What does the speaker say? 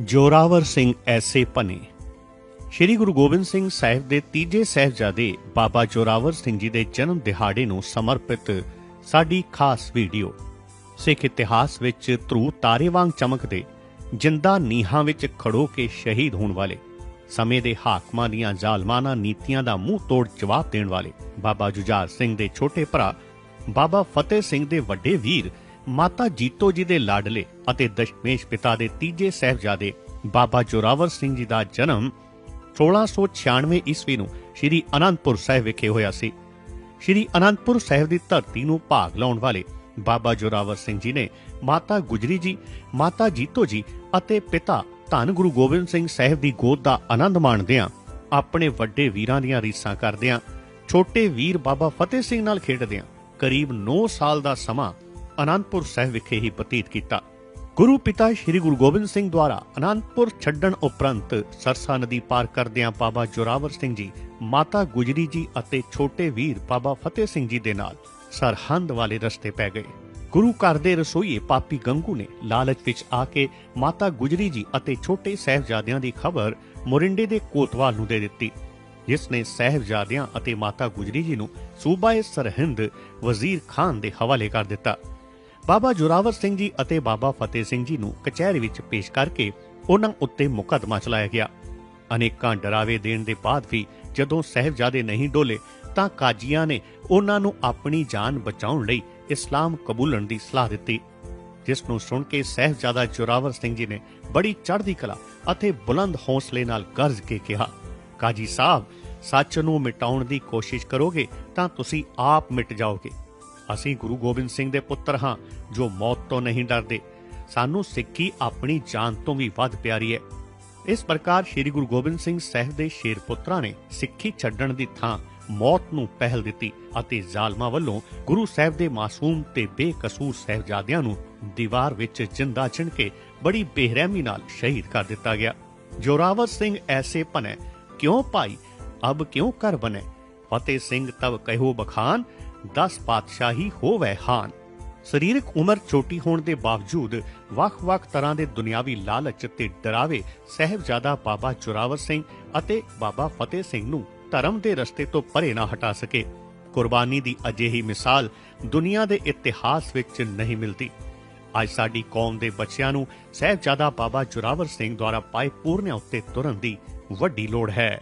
ਜੋਰਾਵਰ ਸਿੰਘ ਐਸੇ ਭਨੇ। ਸ਼੍ਰੀ ਗੁਰੂ ਗੋਬਿੰਦ ਸਿੰਘ ਸਾਹਿਬ ਦੇ ਤੀਜੇ ਸਹਿਬਜ਼ਾਦੇ ਬਾਬਾ ਜੋਰਾਵਰ ਸਿੰਘ ਜੀ ਦੇ ਜਨਮ ਦਿਹਾੜੇ ਨੂੰ ਸਮਰਪਿਤ ਸਾਡੀ ਖਾਸ ਵੀਡੀਓ। ਸਿੱਖ ਇਤਿਹਾਸ ਵਿੱਚ ਧਰੂ ਤਾਰੇ ਵਾਂਗ ਚਮਕਦੇ, ਜਿੰਦਾ ਨੀਹਾਂ ਵਿੱਚ ਖੜੋ ਕੇ ਸ਼ਹੀਦ ਹੋਣ ਵਾਲੇ, ਸਮੇਂ ਦੇ ਹਾਕਮਾਂ ਦੀਆਂ ਜ਼ਾਲਮਾਨਾ ਨੀਤੀਆਂ ਦਾ ਮੂੰਹ ਤੋੜ ਜਵਾਬ ਦੇਣ ਵਾਲੇ ਬਾਬਾ ਜੁਝਾਰ ਸਿੰਘ ਦੇ ਛੋਟੇ ਭਰਾ ਬਾਬਾ ਫਤਿਹ ਸਿੰਘ ਦੇ ਵੱਡੇ ਵੀਰ ਮਾਤਾ ਜੀਤੋ ਜੀ ਦੇ ਲਾਡਲੇ ਅਤੇ ਦਸ਼ਮੇਸ਼ ਪਿਤਾ ਦੇ ਤੀਜੇ ਸਹਿਬਜ਼ਾਦੇ ਬਾਬਾ ਜੋਰਾਵਰ ਸਿੰਘ ਜੀ ਦਾ ਜਨਮ 1696 ਈਸਵੀ ਨੂੰ ਸ੍ਰੀ ਅਨੰਦਪੁਰ ਸਾਹਿਬ ਵਿਖੇ ਹੋਇਆ ਸੀ। ਸ੍ਰੀ ਅਨੰਦਪੁਰ ਸਾਹਿਬ ਦੀ ਧਰਤੀ ਨੂੰ ਭਾਗ ਲਾਉਣ ਵਾਲੇ ਬਾਬਾ ਜੋਰਾਵਰ ਸਿੰਘ ਜੀ ਨੇ ਮਾਤਾ ਗੁਜਰੀ ਜੀ, ਮਾਤਾ ਜੀਤੋ ਜੀ ਅਤੇ ਪਿਤਾ ਧੰਨ ਗੁਰੂ ਗੋਬਿੰਦ ਸਿੰਘ ਸਾਹਿਬ ਦੀ ਗੋਦ ਦਾ ਆਨੰਦ ਮਾਣਦਿਆਂ ਆਪਣੇ ਵੱਡੇ ਵੀਰਾਂ ਦੀਆਂ ਰੀਸਾਂ ਕਰਦਿਆਂ, ਛੋਟੇ ਵੀਰ ਬਾਬਾ ਫਤਿਹ ਸਿੰਘ ਨਾਲ ਖੇਡਦਿਆਂ ਕਰੀਬ 9 ਸਾਲ ਦਾ ਸਮਾਂ ਅਨੰਦਪੁਰ ਸਾਹਿਬ ਵਿਖੇ ਹੀ ਬਤੀਤ ਕੀਤਾ। ਗੁਰੂ ਪਿਤਾ ਸ੍ਰੀ ਗੁਰੂ ਗੋਬਿੰਦ ਸਿੰਘ ਦੁਆਰਾ ਅਨੰਦਪੁਰ ਛੱਡਣ ਉਪਰੰਤ ਸਰਸਾ ਨਦੀ ਪਾਰ ਕਰਦਿਆਂ ਬਾਬਾ ਜੋਰਾਵਰ ਸਿੰਘ ਜੀ, ਮਾਤਾ ਗੁਜਰੀ ਜੀ ਅਤੇ ਛੋਟੇ ਵੀਰ ਬਾਬਾ ਫਤਿਹ ਸਿੰਘ ਜੀ ਦੇ ਨਾਲ ਸਰਹੰਦ ਵਾਲੇ ਰਸਤੇ ਪੈ ਗਏ। ਗੁਰੂ ਘਰ ਦੇ ਰਸੋਈਏ ਪਾਪੀ ਗੰਗੂ ਨੇ ਲਾਲਚ ਵਿੱਚ ਆ ਕੇ ਮਾਤਾ ਗੁਜਰੀ ਜੀ ਅਤੇ ਛੋਟੇ ਸਹਿਬਜ਼ਾਦਿਆਂ ਦੀ ਖਬਰ ਮੋਰਿੰਡੇ ਦੇ ਕੋਤਵਾਲ ਨੂੰ ਦੇ ਦਿੱਤੀ। ਜਿਸ ਨੇ ਸਹਿਬਜ਼ਾਦਿਆਂ ਅਤੇ ਮਾਤਾ ਗੁਜਰੀ ਜੀ ਨੂੰ ਸੂਬਾਏ ਸਰਹਿੰਦ ਵਜ਼ੀਰ ਖਾਨ ਦੇ ਹਵਾਲੇ ਕਰ ਦਿੱਤਾ। ਬਾਬਾ ਜੋਰਾਵਰ ਸਿੰਘ ਜੀ ਅਤੇ ਬਾਬਾ ਫਤਿਹ ਸਿੰਘ ਜੀ ਨੂੰ ਕਚਹਿਰੀ ਵਿੱਚ ਪੇਸ਼ ਕਰਕੇ ਉਹਨਾਂ ਉੱਤੇ ਮੁਕੱਦਮਾ ਚਲਾਇਆ ਗਿਆ। ਅਨੇਕਾਂ ਡਰਾਵੇ ਦੇਣ ਦੇ ਬਾਅਦ ਵੀ ਜਦੋਂ ਸਹਿਬਜ਼ਾਦੇ ਨਹੀਂ ਡੋਲੇ, ਤਾਂ ਕਾਜੀਆਂ ਨੇ ਉਹਨਾਂ ਨੂੰ ਆਪਣੀ ਜਾਨ ਬਚਾਉਣ ਲਈ ਇਸਲਾਮ ਕਬੂਲਣ ਦੀ ਸਲਾਹ ਦਿੱਤੀ। ਜਿਸ ਨੂੰ ਸੁਣ ਕੇ ਸਹਿਬਜ਼ਾਦਾ ਜੋਰਾਵਰ ਸਿੰਘ ਜੀ ਨੇ ਬੜੀ ਚੜ੍ਹਦੀ ਕਲਾ ਅਤੇ ਬੁਲੰਦ ਹੌਸਲੇ ਨਾਲ ਗਰਜ ਕੇ ਕਿਹਾ, ਕਾਜੀ ਸਾਹਿਬ, ਸੱਚ ਨੂੰ ਮਿਟਾਉਣ ਦੀ ਕੋਸ਼ਿਸ਼ ਕਰੋਗੇ ਤਾਂ ਤੁਸੀਂ ਆਪ ਮਿਟ ਜਾਓਗੇ। ਅਸੀਂ ਗੁਰੂ ਗੋਬਿੰਦ ਸਿੰਘ ਦੇ ਪੁੱਤਰ ਹਾਂ, ਜੋ ਮੌਤ ਤੋਂ ਨਹੀਂ ਡਰਦੇ। ਸਾਨੂੰ ਸਿੱਖੀ ਆਪਣੀ ਜਾਨ ਤੋਂ ਵੀ ਵੱਧ ਪਿਆਰੀ ਹੈ। ਇਸ ਪ੍ਰਕਾਰ ਸ੍ਰੀ ਗੁਰੂ ਗੋਬਿੰਦ ਸਿੰਘ ਸਾਹਿਬ ਦੇ ਸ਼ੇਰ ਪੁੱਤਰਾਂ ਨੇ ਸਿੱਖੀ ਛੱਡਣ ਦੀ ਥਾਂ ਮੌਤ ਨੂੰ ਪਹਿਲ ਦਿੱਤੀ ਅਤੇ ਜ਼ਾਲਮਾਂ ਵੱਲੋਂ ਗੁਰੂ ਸਾਹਿਬ ਦੇ ਮਾਸੂਮ ਤੇ ਬੇਕਸੂਰ ਸਹਿਬਜ਼ਾਦਿਆਂ ਨੂੰ ਦੀਵਾਰ ਵਿੱਚ ਜਿੰਦਾ ਚਿਣ ਕੇ ਬੜੀ ਬੇਰਹਿਮੀ ਨਾਲ ਸ਼ਹੀਦ ਕਰ ਦਿੱਤਾ ਗਿਆ। ਜੋਰਾਵਰ ਸਿੰਘ ਐਸੇ ਭਨੈ ਕਿਉਂ ਭਾਈ? ਅਬ ਕਿਉਂ ਕਰ ਬਨੇ ਫਤਿਹ ਸਿੰਘ ਤਬ ਕਹਿਓ ਬਖਾਨ 10 ਪਾਤਸ਼ਾਹੀ ਹੋਵੇ ਹਾਨ। ਸਰੀਰਕ ਉਮਰ ਛੋਟੀ ਹੋਣ ਦੇ ਬਾਵਜੂਦ ਵੱਖ-ਵੱਖ ਤਰ੍ਹਾਂ ਦੇ ਦੁਨਿਆਵੀ ਲਾਲਚ ਤੇ ਡਰਾਵੇ ਸਹਿਬਜ਼ਾਦਾ ਬਾਬਾ ਜੋਰਾਵਰ ਸਿੰਘ ਅਤੇ ਬਾਬਾ ਫਤਿਹ ਸਿੰਘ ਨੂੰ ਧਰਮ ਦੇ ਰਸਤੇ ਤੋਂ ਪਰੇ ਨਾ ਹਟਾ ਸਕੇ। ਕੁਰਬਾਨੀ ਦੀ ਅਜਿਹੀ ਮਿਸਾਲ ਦੁਨੀਆ ਦੇ ਇਤਿਹਾਸ ਵਿੱਚ ਨਹੀਂ ਮਿਲਦੀ। ਅੱਜ ਸਾਡੀ ਕੌਮ ਦੇ ਬੱਚਿਆਂ ਨੂੰ ਸਹਿਬਜ਼ਾਦਾ ਬਾਬਾ ਜੋਰਾਵਰ ਸਿੰਘ ਦੁਆਰਾ ਪਾਏ ਪੂਰਨਿਆਂ ਉੱਤੇ ਤੁਰਨ ਦੀ ਵੱਡੀ ਲੋੜ ਹੈ।